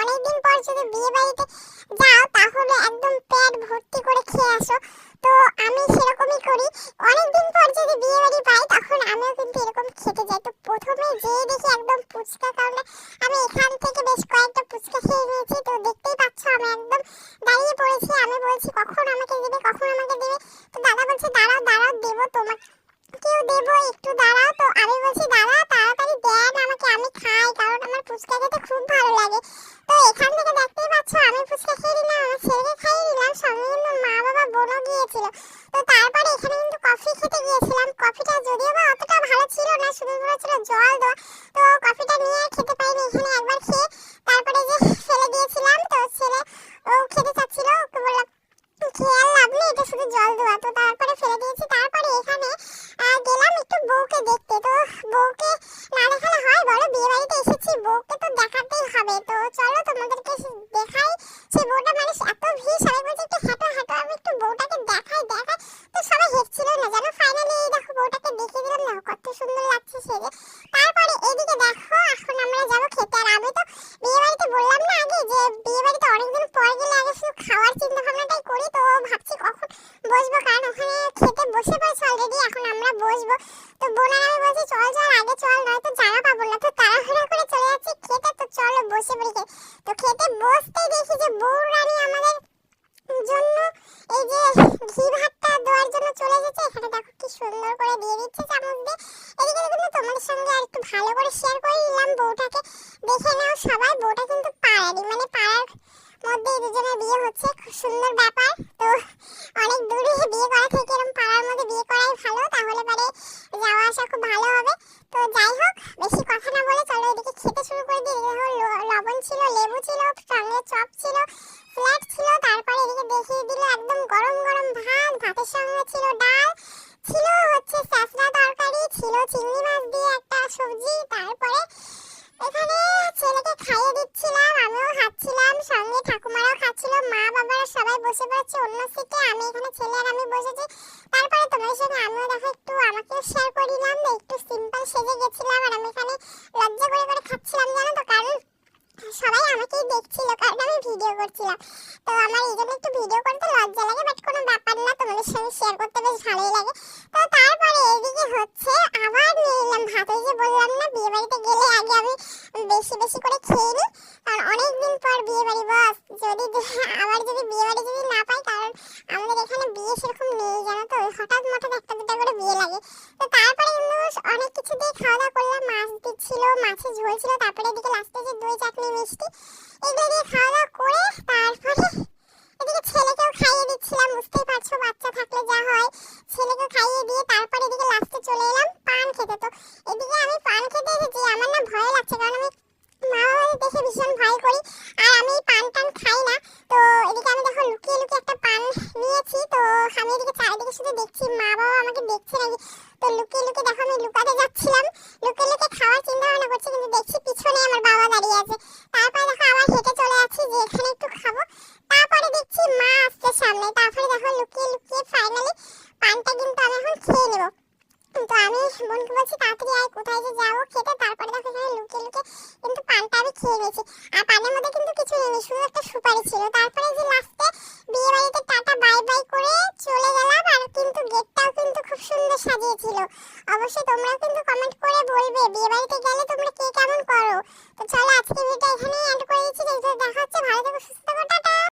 অনেকদিন পর যদি বিয়ে বাড়িতে যাও, তাহলে একদম পেট ভর্তি করে খেয়ে আসো। তো আমি সেরকমই করি। অনেকদিন পর যদি বিয়ে বাড়ি পাই, তখন আমিও কিন্তু এরকম খেতে যাই। তো প্রথমে যেয়ে দেখি একদম ফুচকা, কারণে আমি এখান থেকে বেশ কয়েকটা ফুচকা খেয়ে নিয়েছি। তো দেখতেই পাচ্ছ, আমি একদম দাঁড়িয়ে পড়েছি। আমি বলছি, কখন আমাকে দেবে কখন আমাকে দেবে তো দাদা বলছে দাঁড়াও দাঁড়াও দেবো তোমাকে কেউ দেবো একটু দাঁড়াও তো আমি বলছি দাদা তাড়াতাড়ি দেন আমাকে আমি খাই কারণ আমার ফুচকা খেতে খুব ভালো লাগে তো এখান থেকে দেখতেই পাচ্ছ আমি ফুচকা খেয়ে নিলাম আমার ছেলেকে খাইয়ে নিলাম সঙ্গে কিন্তু মা বাবা গিয়েছিল তো তারপরে এখানে কিন্তু কফি খেতে গিয়েছিলাম। কফিটা যদিও বা অতটা ভালো ছিল না শুধু ছিল জল দেওয়া। তো কফিটা নিয়ে খেতে পাইনি এখানে একবার খেয়ে তারপরে যে ফেলে দিয়েছিলাম, তো ছেলে ও খেতে বসবো? কারণ ওখানে খেতে বসে পড়েছে অলরেডি এখন আমরা বসবো। তো বোনার আমি বলছি, চল চল, আগে চল, নয়তো জায়গা পাবো না। তো তাড়াহুড়া করে চলে যাচ্ছি, খেতে তো চলো, বসে পড়ি তো খেতে বসতেই দেখি যে বউ রানী আমাদের জন্য এই যে ঘি ভাতটা দেওয়ার জন্য চলে এসেছে। এখানে দেখো কি সুন্দর করে দিয়ে দিচ্ছে চামচ দিয়ে। এদিকে কিন্তু তোমাদের সঙ্গে আর একটু ভালো করে শেয়ার করে নিলাম বউটাকে। দেখে নাও সবাই, বউটা কিন্তু বিয়ে হচ্ছে, খুব সুন্দর ব্যাপার। তো অনেক দূরে বিয়ে করা থেকে এরকম পাড়ার মধ্যে বিয়ে করাই ভালো, তাহলে পরে যাওয়া আসা খুব ভালো হবে। তো যাই হোক, বেশি কথা না বলে চলো এদিকে খেতে শুরু করে দিই। লবণ ছিল, লেবু ছিল সঙ্গে চপ ছিল, ফ্ল্যাট ছিল, তারপরে এদিকে দেখিয়ে দিল একদম গরম গরম ভাত, ভাতের সঙ্গে ছিল ডাল, ছিল হচ্ছে স্যাঁচড়া তরকারি, ছিল চিংড়ি মাছ দিয়ে একটা সবজি, তারপরে এখানে ছেলেকে খাইয়ে দিচ্ছিলাম আমিও খাচ্ছিলাম সঙ্গে ঠাকুমারাও খাচ্ছিল মা বাবারা বসে অন্য সিটে আমি এখানে ছেলে আর আমি বসেছি। তারপরে তোমার সঙ্গে আমিও দেখো একটু, আমাকেও শেয়ার করে দিলাম। না একটু সিম্পল সেজে গেছিলাম আর আমি এখানে লজ্জা করে করে খাচ্ছিলাম, জানো তো? কারণ সবাই আমাকেই দেখছিল, কারণ আমি ভিডিও করছিলাম। তো আমার এই জন্য একটু ভিডিও করতে লজ্জা লাগে বাট কোনো ব্যাপার না, তোমাদের সঙ্গে শেয়ার করতে বেশ ভালোই লাগে। তো তারপরে এদিকে হচ্ছে, আবার নিয়ে নিলাম ভাত। ওই যে বললাম না, বিয়ে বাড়িতে গেলে আগে আমি বেশি বেশি করে খেয়ে নিই। কারণ অনেকদিন পর বিয়ে বাড়ি, বস। যদি আবার যদি বিয়ে বাড়ি যদি না পাই কারণ আমাদের এখানে বিয়ে সেরকম নেই জানো তো ওই হঠাৎ মঠাৎ একটা দুটা করে বিয়ে লাগে। তো তারপরে কিন্তু অনেক কিছু দিয়ে খাওয়া দাওয়া করলাম, মাছ দিচ্ছিল, মাছের ঝোল ছিল, তারপরে এদিকে লাস্টে যে দই, চাটনি, মিষ্টি, এগুলো দিয়ে খাওয়া দাওয়া করে তারপরে এদিকে ছেলেকেও খাইয়ে দিচ্ছিলাম, বুঝতেই পারছ, বাচ্চা থাকলে যা হয়। ছেলেকে খাইয়ে দিয়ে তারপরে এদিকে লাস্টে চলে এলাম পান খেতে। তো এদিকে আমি পান খেতে এসেছি, আমার না ভয় লাগছে, কারণ আমি মা দেখে ভীষণ ভয় করি। আর আমি পান টান খাই না তো এদিকে আমি দেখো লুকিয়ে লুকিয়ে একটা পান নিয়েছি তো আমি এদিকে চারিদিকে শুধু দেখছি মা বাবা আমাকে দেখছে নাকি তো লুকিয়ে লুকিয়ে দেখো আমি লুকাতে যাচ্ছিলাম। লুকিয়ে লুকিয়ে খাওয়ার চিন্তা ভাবনা করছি, কিন্তু দেখছি পিছনে আমার বাবা দাঁড়িয়ে আছে। তারপরে দেখো আবার হেঁটে চলে যাচ্ছি যে এখানে একটু খাব। তারপরে দেখছি মা আসছে সামনে। তারপরে দেখো লুকিয়ে লুকিয়ে ফাইনালি পানটা কিন্তু আমি এখন খেয়ে নেব। তো আমি বোনকে বলছি, তাড়াতাড়ি আয়, কোথায় যে যাব খেতে? তারপরে দেখো এখানে লুকিয়ে লুকিয়ে কিন্তু পানটা আমি খেয়ে নিয়েছি। আর পানের মধ্যে কিন্তু কিছু নেই, শুধু একটা সুপারি ছিল। তারপরে যে লাস্টে বিয়ে বাড়িতে টাটা বাই বাই করে চলে গেলাম আর কিন্তু গেটটাও কিন্তু খুব সুন্দর সাজিয়েছিল। অবশ্যই তোমরা কিন্তু কমেন্ট করে বলবে বিয়ে বাড়িতে গেলে তোমরা কে কেমন করো। তো চলো আজকে ভিডিওটা এখানেই এন্ড করে দিচ্ছি। দেখা হচ্ছে ভালো থেকো, সুস্থ থাকো